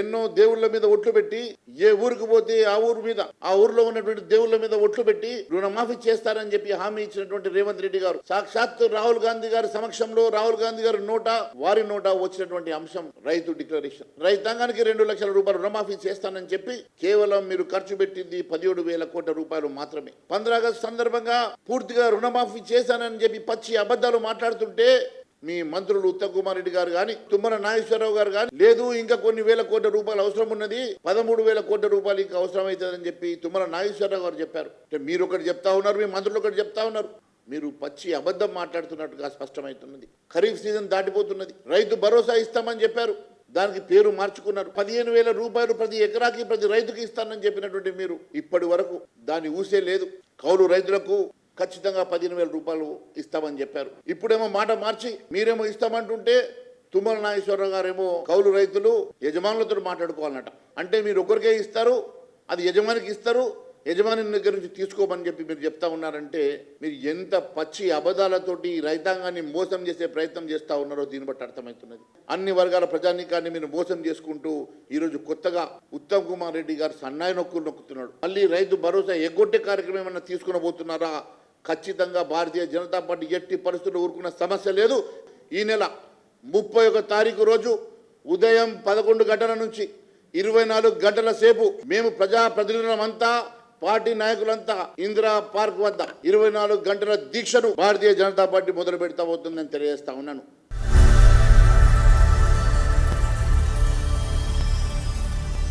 ఎన్నో దేవుళ్ళ మీద ఒట్లు పెట్టి ఏ ఊరికి పోతే ఆ ఊరు మీద ఆ ఊర్లో ఉన్నటువంటి దేవుళ్ళ మీద ఒట్లు పెట్టి రుణమాఫీ చేస్తారని చెప్పి హామీ ఇచ్చినటువంటి రేవంత్ రెడ్డి గారు. సాక్షాత్ రాహుల్ గాంధీ గారి సమక్షంలో రాహుల్ గాంధీ గారి నోట వారి నోట వచ్చినటువంటి అంశం రైతు డిక్లరేషన్. రైతాంగానికి రెండు లక్షల రూపాయలు రుణమాఫీ చేస్తానని చెప్పి కేవలం మీరు ఖర్చు పెట్టింది పదిహేడు వేల కోట్ల రూపాయలు మాత్రమే. పంద్రాగస్టు సందర్భంగా పూర్తిగా రుణమాఫీ చేశానని చెప్పి పచ్చి అబద్ధాలు మాట్లాడుతుంటే మీ మంత్రులు ఉత్తమ్ రెడ్డి గారు కానీ తుమ్మల నాగేశ్వరరావు గారు కానీ లేదు ఇంకా కొన్ని వేల కోట్ల రూపాయలు అవసరం ఉన్నది పదమూడు వేల కోట్ల రూపాయలు ఇంకా అవసరం అవుతుందని చెప్పి తుమ్మల నాగేశ్వరరావు గారు చెప్పారు. అంటే మీరు ఒకటి చెప్తా ఉన్నారు మీ మంత్రులు ఒకటి చెప్తా ఉన్నారు. మీరు పచ్చి అబద్ధం మాట్లాడుతున్నట్టుగా స్పష్టమవుతున్నది. ఖరీఫ్ సీజన్ దాటిపోతున్నది. రైతు భరోసా ఇస్తామని చెప్పారు. దానికి పేరు మార్చుకున్నారు. పదిహేను వేల రూపాయలు ప్రతి ఎకరాకి ప్రతి రైతుకి ఇస్తానని చెప్పినటువంటి మీరు ఇప్పటి వరకు దాన్ని ఊసే లేదు. కౌలు రైతులకు ఖచ్చితంగా పదిహేను వేల రూపాయలు ఇస్తామని చెప్పారు. ఇప్పుడేమో మాట మార్చి మీరేమో ఇస్తామంటుంటే తుమ్మల నాగేశ్వరరావు గారేమో కౌలు రైతులు యజమానులతో మాట్లాడుకోవాలన్నట. అంటే మీరు ఒకరికే ఇస్తారు అది యజమానికి ఇస్తారు యజమాని దగ్గర నుంచి తీసుకోమని చెప్పి మీరు చెప్తా ఉన్నారంటే మీరు ఎంత పచ్చి అబద్ధాలతోటి రైతాంగాన్ని మోసం చేసే ప్రయత్నం చేస్తా ఉన్నారో దీన్ని బట్టి అర్థమవుతున్నది. అన్ని వర్గాల ప్రజానీకాన్ని మీరు మోసం చేసుకుంటూ ఈరోజు కొత్తగా ఉత్తమ్ కుమార్ రెడ్డి గారు సన్నాయి నొక్కులు నొక్కుతున్నాడు. మళ్ళీ రైతు భరోసా ఎగ్గొట్టే కార్యక్రమం ఏమన్నా తీసుకుని పోతున్నారా ఖచ్చితంగా భారతీయ జనతా పార్టీ ఎట్టి పరిస్థితులు ఊరుకున్న సమస్య లేదు. ఈ నెల ముప్పై ఒక తారీఖు రోజు ఉదయం పదకొండు గంటల నుంచి ఇరవై నాలుగు గంటల సేపు మేము ప్రజా ప్రతినిధులమంతా పార్టీ నాయకులంతా ఇందిరా పార్క్ వద్ద ఇరవై నాలుగు గంటల దీక్షను భారతీయ జనతా పార్టీ మొదలు పెడతా అవుతుందని తెలియజేస్తా ఉన్నాను.